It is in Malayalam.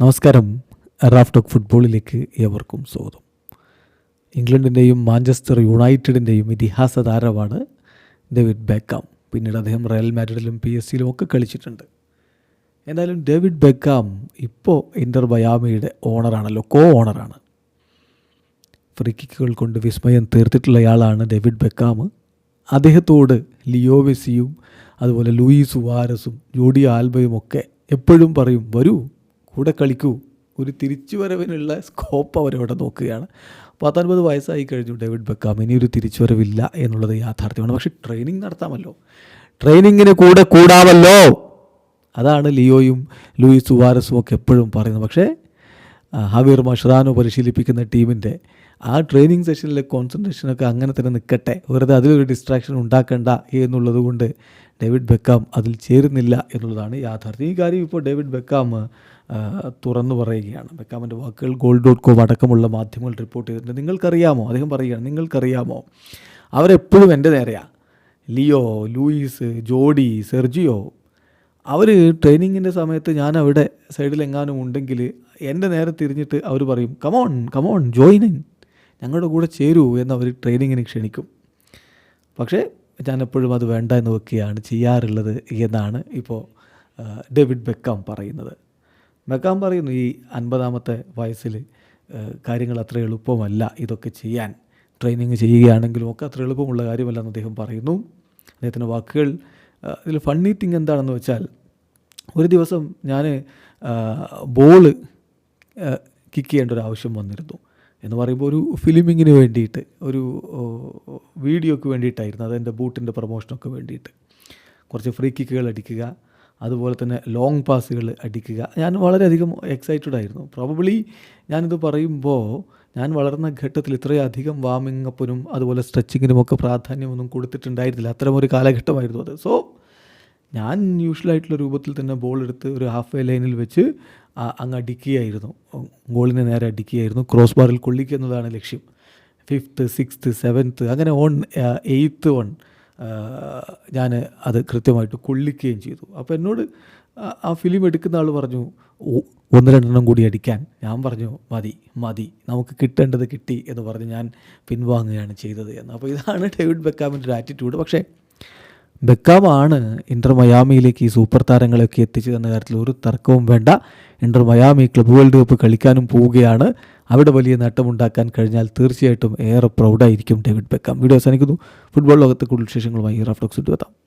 നമസ്കാരം. റാഫ് ടോക്ക് ഫുട്ബോളിലേക്ക് ഏവർക്കും സ്വാഗതം. ഇംഗ്ലണ്ടിന്റെയും മാഞ്ചസ്റ്റർ യുണൈറ്റഡിന്റെയും ഇതിഹാസ താരമാണ് ഡേവിഡ് ബെക്കാം. പിന്നീട് അദ്ദേഹം റയൽ മാഡ്രിഡിലും പി എസ് സിയിലും ഒക്കെ കളിച്ചിട്ടുണ്ട്. എന്തായാലും ഡേവിഡ് ബെക്കാം ഇപ്പോൾ ഇന്റർ ബയാമിയുടെ ഓണറാണല്ലോ കോ ഓണറാണ് ഫ്രീ കിക്കുകൾ കൊണ്ട് വിസ്മയം തീർത്തിട്ടുള്ള ആളാണ് ഡേവിഡ് ബെക്കാം. അദ്ദേഹത്തോട് ലിയോ മെസ്സിയും അതുപോലെ ലൂയിസ് വാരസും ജോഡി ആൽബയും ഒക്കെ എപ്പോഴും പറയും വരൂ കൂടെ കളിക്കൂ. ഒരു തിരിച്ചുവരവിനുള്ള സ്കോപ്പ് അവരവിടെ നോക്കുകയാണ്. പത്തൊൻപത് വയസ്സായി കഴിഞ്ഞു ഡേവിഡ് ബെക്കാം. ഒരു തിരിച്ചുവരവില്ല എന്നുള്ളത് യാഥാർത്ഥ്യമാണ്. പക്ഷേ ട്രെയിനിങ് നടത്താമല്ലോ. ട്രെയിനിങ്ങിന് കൂടെ കൂടാമല്ലോ. അതാണ് ലിയോയും ലൂയിസ് സുവാരസും ഒക്കെ എപ്പോഴും പറയുന്നത്. പക്ഷേ ഹവീർ മഷ്റാനോ പരിശീലിപ്പിക്കുന്ന ടീമിന്റെ ആ ട്രെയിനിങ് സെഷനിലെ കോൺസെൻട്രേഷനൊക്കെ അങ്ങനെ തന്നെ നിൽക്കട്ടെ. വെറുതെ അതിലൊരു ഡിസ്ട്രാക്ഷൻ ഉണ്ടാക്കണ്ട എന്നുള്ളത് കൊണ്ട് ഡേവിഡ് ബെക്കാം അതിൽ ചേരുന്നില്ല എന്നുള്ളതാണ് യാഥാർത്ഥ്യം. ഈ കാര്യം ഇപ്പോൾ ഡേവിഡ് ബെക്കാം തുറന്നു പറയുകയാണ്. ബെക്കാമിന്റെ വാക്കുകൾ ഗോൾ ഡോട്ട് കോം അടക്കമുള്ള മാധ്യമങ്ങൾ റിപ്പോർട്ട് ചെയ്തിട്ടുണ്ട്. നിങ്ങൾക്കറിയാമോ? അദ്ദേഹം പറയുകയാണ് നിങ്ങൾക്കറിയാമോ? അവരെപ്പോഴും എന്റെ നേരെയാണ് ലിയോ ലൂയിസ് ജോഡി സെർജിയോ അവർ ട്രെയിനിങ്ങിന്റെ സമയത്ത് ഞാൻ അവിടെ സൈഡിൽ എങ്ങാനും ഉണ്ടെങ്കിൽ എന്റെ നേരെ തിരിഞ്ഞിട്ട് അവർ പറയും കമോൺ കമോൺ ജോയിൻ ഇൻ ഞങ്ങളുടെ കൂടെ ചേരൂ എന്ന് അവർ ട്രെയിനിങ്ങിന് ക്ഷണിക്കും. പക്ഷേ ഞാൻ എപ്പോഴും അത് വേണ്ട എന്ന് വെക്കുകയാണ് ചെയ്യാറുള്ളത് എന്നാണ് ഇപ്പോൾ ഡേവിഡ് ബെക്കാം പറയുന്നത്. ബെക്കാം പറയുന്നു ഈ അൻപതാമത്തെ വയസ്സിൽ കാര്യങ്ങൾ അത്ര എളുപ്പമല്ല ഇതൊക്കെ ചെയ്യാൻ. ട്രെയിനിങ് ചെയ്യുകയാണെങ്കിലും ഒക്കെ അത്ര എളുപ്പമുള്ള കാര്യമല്ല എന്ന് അദ്ദേഹം പറയുന്നു. അദ്ദേഹത്തിന്റെ വാക്കുകൾ ഇതിൽ ഫണ്ണി തിങ് എന്താണെന്ന് വെച്ചാൽ ഒരു ദിവസം ഞാൻ ബോൾ കിക്ക് ചെയ്യേണ്ട ഒരു ആവശ്യം വന്നിരുന്നു. എന്ന് പറയുമ്പോൾ ഒരു ഫിലിമിങ്ങിന് വേണ്ടിയിട്ട് ഒരു വീഡിയോക്ക് വേണ്ടിയിട്ടായിരുന്നു. അതെന്റെ ബൂട്ടിന്റെ പ്രൊമോഷനൊക്കെ വേണ്ടിയിട്ട്. കുറച്ച് ഫ്രീ കിക്കുകൾ അടിക്കുക അതുപോലെ തന്നെ ലോങ് പാസുകൾ അടിക്കുക. ഞാൻ വളരെയധികം എക്സൈറ്റഡ് ആയിരുന്നു. പ്രോബബ്ലി ഞാനിത് പറയുമ്പോൾ ഞാൻ വളർന്ന ഘട്ടത്തിൽ ഇത്രയധികം വാമിംഗ് അപ്പിനും അതുപോലെ സ്ട്രെച്ചിങ്ങിനും ഒക്കെ പ്രാധാന്യമൊന്നും കൊടുത്തിട്ടുണ്ടായിരുന്നില്ല. അത്തരമൊരു കാലഘട്ടമായിരുന്നു അത്. സോ ഞാൻ യൂഷ്വലായിട്ടുള്ള രൂപത്തിൽ തന്നെ ബോൾ എടുത്ത് ഒരു ഹാഫ് വേ ലൈനിൽ വെച്ച് അങ്ങ് അടിക്കുകയായിരുന്നു ഗോളിനെ നേരെ അടിക്കുകയായിരുന്നു ക്രോസ് ബാറിൽ കൊള്ളിക്കുക എന്നതാണ് ലക്ഷ്യം. ഫിഫ്ത്ത് സിക്സ്ത്ത് സെവൻത്ത് അങ്ങനെ ഓൺ എയ്ത്ത് വൺ ഞാൻ അത് കൃത്യമായിട്ട് കൊള്ളിക്കുകയും ചെയ്തു. അപ്പോൾ എന്നോട് ആ- ഫിലിം എടുക്കുന്ന ആൾ പറഞ്ഞു "ഓ, ഒന്ന് രണ്ടെണ്ണം കൂടി അടിക്കാൻ. ഞാൻ പറഞ്ഞു മതി മതി നമുക്ക് കിട്ടേണ്ടത് കിട്ടി എന്ന് പറഞ്ഞ് ഞാൻ പിൻവാങ്ങുകയാണ് ചെയ്തത് എന്ന്. അപ്പോൾ ഇതാണ് ഡേവിഡ് ബെക്കാമിന്റെ ഒരു ആറ്റിറ്റ്യൂഡ് പക്ഷേ ബെക്കാമാണ് ഇന്റർ മയാമിയിലേക്ക് ഈ സൂപ്പർ താരങ്ങളെയൊക്കെ എത്തിച്ചതെന്ന കാര്യത്തിൽ ഒരു തർക്കവും വേണ്ട. Inter Miami club world cup കളിക്കാനും പോവുകയാണ്. അവിടെ വലിയ നേട്ടമുണ്ടാക്കാൻ കഴിഞ്ഞാൽ തീർച്ചയായിട്ടും ഏറെ പ്രൗഡായിരിക്കും ഡേവിഡ് ബെക്കാം. വീഡിയോ അവസാനിക്കുന്നു. ഫുട്ബോൾ ലോകത്തെ കൂടുതൽ വിശേഷങ്ങളുമായി റഫ്ലോക്സ് എത്താം